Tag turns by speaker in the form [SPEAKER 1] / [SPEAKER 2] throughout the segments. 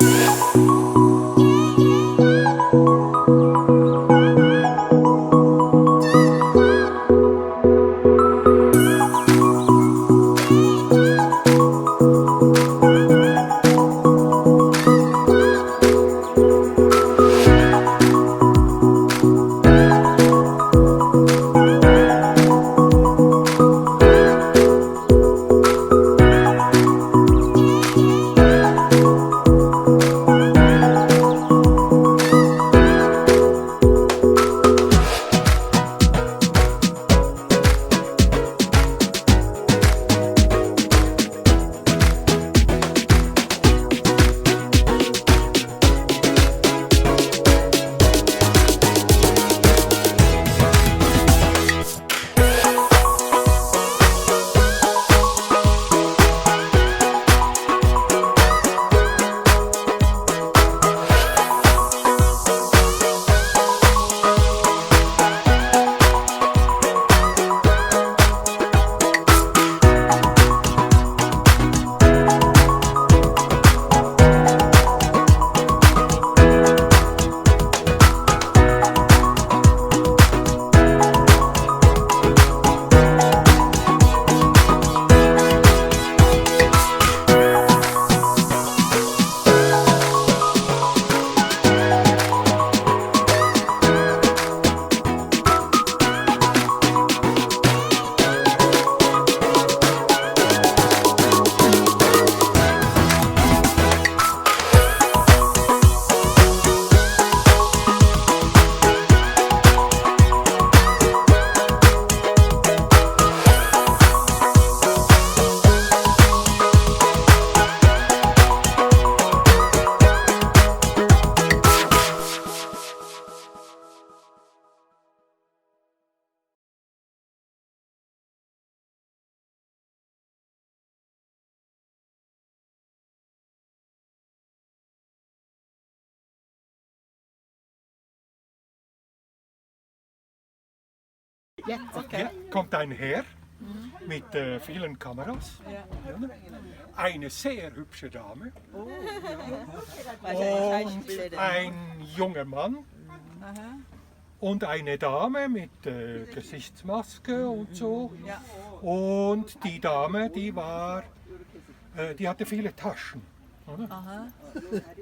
[SPEAKER 1] Música Hier kommt ein Herr mit äh, vielen Kameras. Ja. Eine sehr hübsche Dame und ein junger Mann und eine Dame mit äh, Gesichtsmaske und so. Und die Dame, die war, äh, die hatte viele Taschen.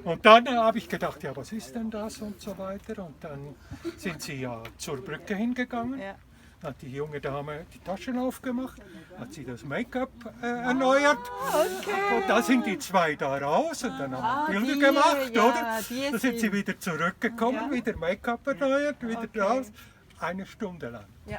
[SPEAKER 1] Und dann äh, habe ich gedacht, ja, was ist denn das und so weiter. Und dann sind sie ja zur Brücke hingegangen.
[SPEAKER 2] Ja.
[SPEAKER 1] Hat die junge Dame die Taschen aufgemacht, hat sie das Make-up äh, erneuert. Und da sind die zwei da raus und dann haben
[SPEAKER 2] Ah,
[SPEAKER 1] wir Bilder
[SPEAKER 2] die,
[SPEAKER 1] gemacht,
[SPEAKER 2] ja,
[SPEAKER 1] oder?
[SPEAKER 2] die
[SPEAKER 1] Da sind sie wieder zurückgekommen,
[SPEAKER 2] Ja.
[SPEAKER 1] wieder Make-up erneuert, wieder
[SPEAKER 2] Okay.
[SPEAKER 1] raus. Eine Stunde lang.
[SPEAKER 2] Ja.